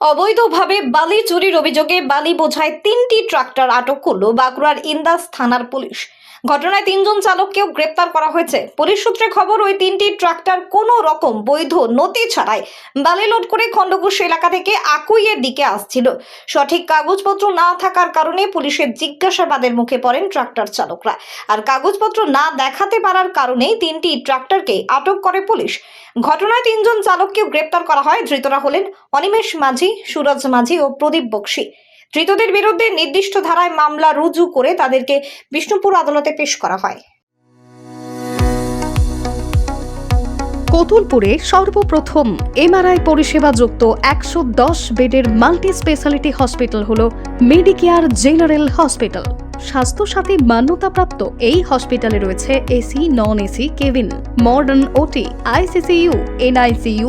অবৈধভাবে বালি চুরির অভিযোগে বালি বোঝায় তিনটি ট্রাক্টর আটক করল বাঁকুড়ার ইন্দাস থানার পুলিশ। ঘটনায় তিনজন চালককেও গ্রেপ্তার করা হয়েছে। পুলিশ সূত্রে খবর, ওই তিনটি ট্রাক্টর কোনো রকম বৈধ নথি ছাড়াই বালি লোড করে খণ্ডঘোষ এলাকা থেকে আকুইয়ের দিকে আসছিল। সঠিক কাগজপত্র না থাকার কারণে পুলিশের জিজ্ঞাসাবাদের মুখে পড়েন ট্রাক্টর চালকরা। আর কাগজপত্র না দেখাতে পারার কারণেই তিনটি ট্রাক্টরকে আটক করে পুলিশ। ঘটনায় তিনজন চালককেও গ্রেপ্তার করা হয়। ধৃতরা হলেন অনিমেষ মাঝি, সুরজ মাঝি ও প্রদীপ বক্সি। ধৃতদের বিরুদ্ধে নির্দিষ্ট ধারায় মামলা রুজু করে তাদেরকে বিষ্ণুপুর আদালতে পেশ করা হয়। কতুলপুরে সর্বপ্রথম এমআরআই পরিষেবা যুক্ত একশো দশ বেডের মাল্টি স্পেশালিটি হসপিটাল হল মেডিকেয়ার জেনারেল হসপিটাল। স্বাস্থ্যসাথী মান্যতাপ্রাপ্ত এই হসপিটালে রয়েছে AC, non AC, cabin, modern OT, ICCU, NICU